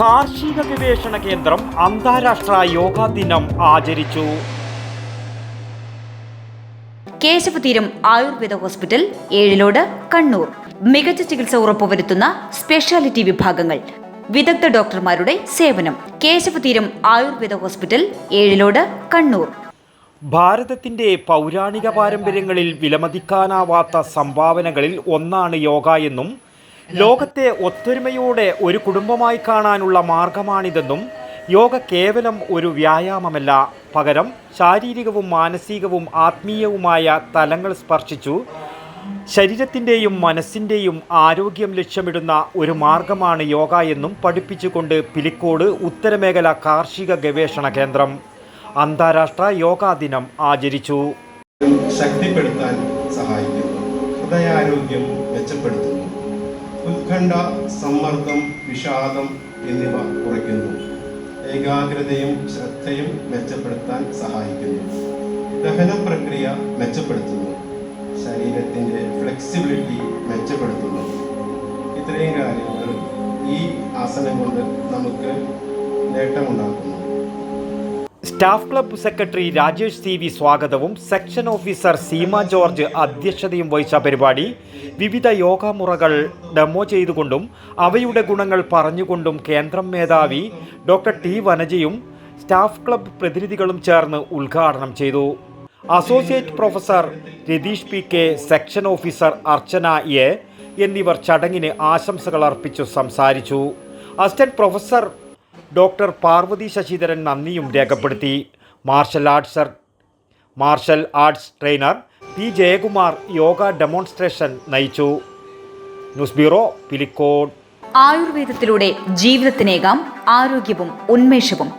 കാർഷിക ഗവേഷണ കേന്ദ്രം അന്താരാഷ്ട്ര യോഗാ ദിനം ആചരിച്ചു. കേശവതീരം ആയുർവേദ ഹോസ്പിറ്റൽ ഏഴിലോട് കണ്ണൂർ. മികച്ച ചികിത്സ ഉറപ്പുവരുത്തുന്ന സ്പെഷ്യാലിറ്റി വിഭാഗങ്ങൾ. വിദഗ്ധ ഡോക്ടർമാരുടെ സേവനം. കേശവതീരം ആയുർവേദ ഹോസ്പിറ്റൽ ഏഴിലോട് കണ്ണൂർ. ഭാരതത്തിന്റെ പൗരാണിക പാരമ്പര്യങ്ങളിൽ വിലമതിക്കാനാവാത്ത സംഭാവനകളിൽ ഒന്നാണ് യോഗ എന്നും ലോകത്തെ ഒത്തൊരുമയോടെ ഒരു കുടുംബമായി കാണാനുള്ള മാർഗമാണിതെന്നും യോഗ കേവലം ഒരു വ്യായാമമല്ല. പകരം ശാരീരികവും മാനസികവും ആത്മീയവുമായ തലങ്ങൾ സ്പർശിച്ചു. ശരീരത്തിന്റെയും മനസ്സിന്റെയും ആരോഗ്യം ലക്ഷ്യമിടുന്ന ഒരു മാർഗമാണ് യോഗ എന്നും പഠിപ്പിച്ചുകൊണ്ട് പിലിക്കോട് ഉത്തരമേഖല കാർഷിക ഗവേഷണ കേന്ദ്രം അന്താരാഷ്ട്ര യോഗാ ദിനം ആചരിച്ചു. ശക്തിപ്പെടുത്താൻ സഹായിക്കുന്നു. ഹൃദയാരോഗ്യം മെച്ചപ്പെടുത്തുന്നു. ഉത്കണ്ഠ സമ്മർദ്ദം വിഷാദം എന്നിവ കുറയ്ക്കുന്നു. ഏകാഗ്രതയും ശ്രദ്ധയും മെച്ചപ്പെടുത്താൻ സഹായിക്കുന്നു. ദഹന പ്രക്രിയ മെച്ചപ്പെടുത്തുന്നു. ശരീരത്തിന്റെ ഫ്ലെക്സിബിലിറ്റി മെച്ചപ്പെടുത്തുന്നു. ഇത്രയും കാര്യങ്ങൾ ഈ ആസനം കൊണ്ട് നമുക്ക് നേട്ടമുണ്ടാക്കുന്നു. Staff club secretary Rajesh C V സ്വാഗതവും സെക്ഷൻ ഓഫീസർ സീമ ജോർജ് അധ്യക്ഷതയും വഹിച്ച പരിപാടി വിവിധ യോഗാമുറകൾ ഡെമോ ചെയ്തുകൊണ്ടും അവയുടെ ഗുണങ്ങൾ പറഞ്ഞുകൊണ്ടും കേന്ദ്രം മേധാവി ഡോക്ടർ ടി വനജയും സ്റ്റാഫ് ക്ലബ്ബ് പ്രതിനിധികളും ചേർന്ന് ഉദ്ഘാടനം ചെയ്തു. Associate professor Ratheesh P K section officer Archana A എന്നിവർ ചടങ്ങിന് ആശംസകൾ അർപ്പിച്ചു സംസാരിച്ചു. Assistant professor doctor Parvathy Sasidharan നന്ദിയും രേഖപ്പെടുത്തി. Martial arts martial arts trainer P Jayakumar yoga demonstration നയിച്ചു. News bureau Pilicode. ആയുർവേദത്തിലൂടെ ജീവിതത്തിനേകാം ആരോഗ്യവും ഉന്മേഷവും.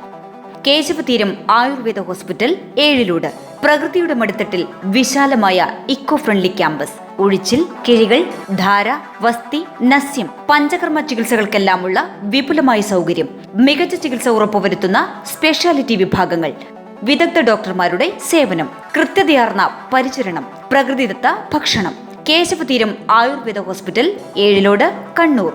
കേശവതീരം ആയുർവേദ ഹോസ്പിറ്റൽ ഏഴിലൂട്. പ്രകൃതിയുടെ മടിത്തട്ടിൽ വിശാലമായ ഇക്കോ ഫ്രണ്ട്ലി ക്യാമ്പസ്. ഒഴിച്ചിൽ കിഴികൾ ധാര വസ്തി നസ്യം പഞ്ചകർമ്മ ചികിത്സകൾക്കെല്ലാമുള്ള വിപുലമായ സൗകര്യം. മികച്ച ചികിത്സ ഉറപ്പുവരുത്തുന്ന സ്പെഷ്യാലിറ്റി വിഭാഗങ്ങൾ വിദഗ്ധ ഡോക്ടർമാരുടെ സേവനം കൃത്യതയാർന്ന പരിചരണം പ്രകൃതിദത്ത ഭക്ഷണം. കേശവതീരം ആയുർവേദ ഹോസ്പിറ്റൽ ഏഴിലോട് കണ്ണൂർ.